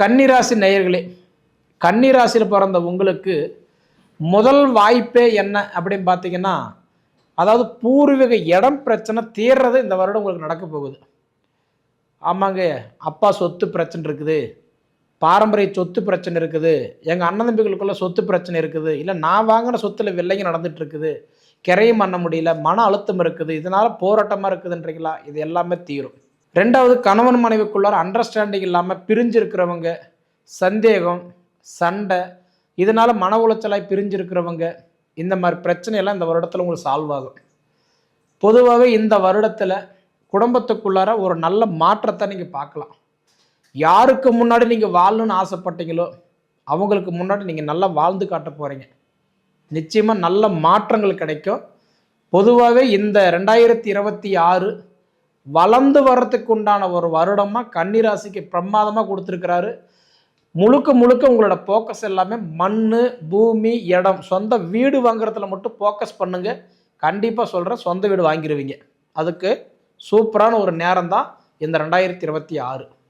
கன்னிராசி நேயர்களே கன்னிராசியில் பிறந்த உங்களுக்கு முதல் வாய்ப்பே என்ன அப்படின்னு பார்த்தீங்கன்னா அதாவது பூர்வீக இடம் பிரச்சனை தீர்றது இந்த வருடம் உங்களுக்கு நடக்க போகுது. ஆமாங்க அப்பா சொத்து பிரச்சனை இருக்குது பாரம்பரிய சொத்து பிரச்சனை இருக்குது எங்கள் அண்ணன் தம்பிகளுக்குள்ள சொத்து பிரச்சனை இருக்குது இல்லை நான் வாங்கின சொத்தில் வெள்ளைங்க நடந்துட்டு இருக்குது கிரையும் பண்ண முடியல மன அழுத்தம் இருக்குது இதனால் போராட்டமாக இருக்குதுன்றீங்களா? இது எல்லாமே தீரும். ரெண்டாவது கணவன் மனைவிக்குள்ளார அண்டர்ஸ்டாண்டிங் இல்லாமல் பிரிஞ்சு இருக்கிறவங்க சந்தேகம் சண்டை இதனால் மன உளைச்சலாய் பிரிஞ்சிருக்கிறவங்க இந்த மாதிரி பிரச்சனையெல்லாம் இந்த வருடத்தில் உங்களுக்கு சால்வ் ஆகும். பொதுவாகவே இந்த வருடத்தில் குடும்பத்துக்குள்ளார ஒரு நல்ல மாற்றத்தை நீங்கள் பார்க்கலாம். யாருக்கு முன்னாடி நீங்கள் வாழணும்னு ஆசைப்பட்டீங்களோ அவங்களுக்கு முன்னாடி நீங்கள் நல்லா வாழ்ந்து காட்ட போகிறீங்க நிச்சயமாக நல்ல மாற்றங்கள் கிடைக்கும். பொதுவாகவே இந்த ரெண்டாயிரத்தி இருபத்தி ஆறு வளர்ந்து வர்றதுக்கு உண்டான ஒரு வருடமாக கன்னிராசிக்கு பிரமாதமாக கொடுத்துருக்கிறாரு. முழுக்க முழுக்க உங்களோட ஃபோக்கஸ் எல்லாமே மண் பூமி இடம் சொந்த வீடு வாங்குறதுல மட்டும் ஃபோக்கஸ் பண்ணுங்க. கண்டிப்பாக சொல்கிறேன் சொந்த வீடு வாங்கிடுவீங்க அதுக்கு சூப்பரான ஒரு நேரம் தான் இந்த ரெண்டாயிரத்தி இருபத்தி ஆறு.